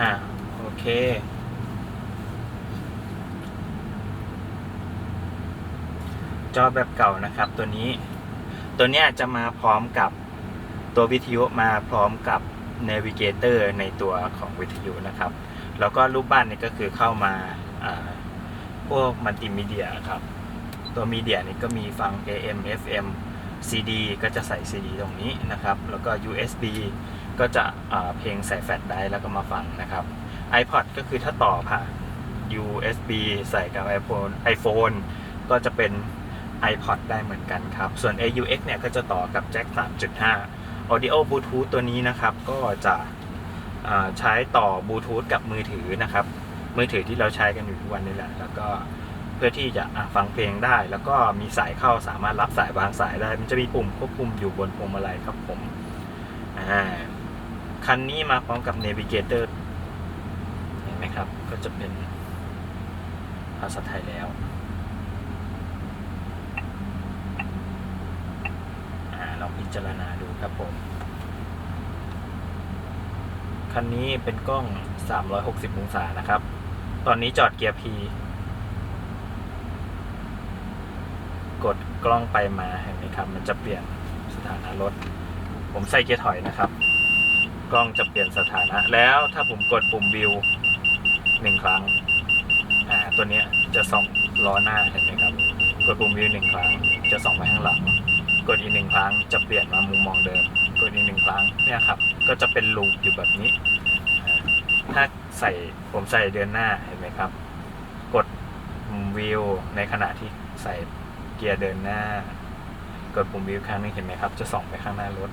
อ่าโอเค จอแบบเก่านะครับ ตัวนี้ ตัวเนี้ยจะมาพร้อมกับตัววิทยุมาพร้อมกับ Navigator ในตัวของวิทยุนะครับ แล้วก็รูปบ้านนี่ก็คือเข้ามาอ่าพวกมัลติมีเดียครับ ตัวมีเดียนี่ก็มีฟัง AM FM CD ก็จะใส่ CD ตรงนี้นะครับ แล้วก็ USB ก็จะเพลงใส่แฟลชไดร์แล้วก็มาฟังนะครับ iPod ก็คือถ้าต่อผ่าน USB ใส่กับ iPhone iPhone ก็จะเป็น iPod ได้เหมือนกันครับ ส่วน AUX เนี่ยก็จะต่อกับแจ็ค3.5 Audio Bluetooth ตัวนี้นะครับ ก็จะใช้ต่อบลูทูธกับมือถือนะครับ มือถือที่เราใช้กันอยู่ทุกวันนี้แหละ แล้วก็ พื่อที่จะฟังเพลงได้ แล้วก็มีสายเข้าสามารถรับสายวางสายได้ มันจะมีปุ่มควบคุมอยู่บนพวงมาลัยครับผมคันนี้มาพร้อมกับ Navigator เห็นไหมครับ ก็จะเป็นภาษาไทยแล้วอ่าลองพิจารณาดูครับผม คันนี้เป็นกล้อง 360 องศานะครับ ตอนนี้จอดเกียร์ P กดกล้องไปมาเห็นไหมครับ มันจะเปลี่ยนสถานะรถ ผมใส่เกียร์ถอยนะครับ กล้องจะเปลี่ยนสถานะ แล้วถ้าผมกดปุ่มวิวหนึ่งครั้งอ่าตัวเนี้ยจะส่องล้อหน้าเห็นไหมครับ กดปุ่มวิวหนึ่งครั้ง จะส่องไปข้างหลัง กดอีกหนึ่งครั้งจะเปลี่ยนมามุมมองเดิม กดอีกหนึ่งครั้งเนี่ยครับ ก็จะเป็นลูปอยู่แบบนี้ ถ้าใส่ผมใส่เดือนหน้าเห็นไหมครับ กดปุ่มวิวในขณะที่ใส่ เกียร์เดินหน้า กดปุ่มวิวครั้งนึงเห็นไหมครับ จะส่องไปข้างหน้ารถ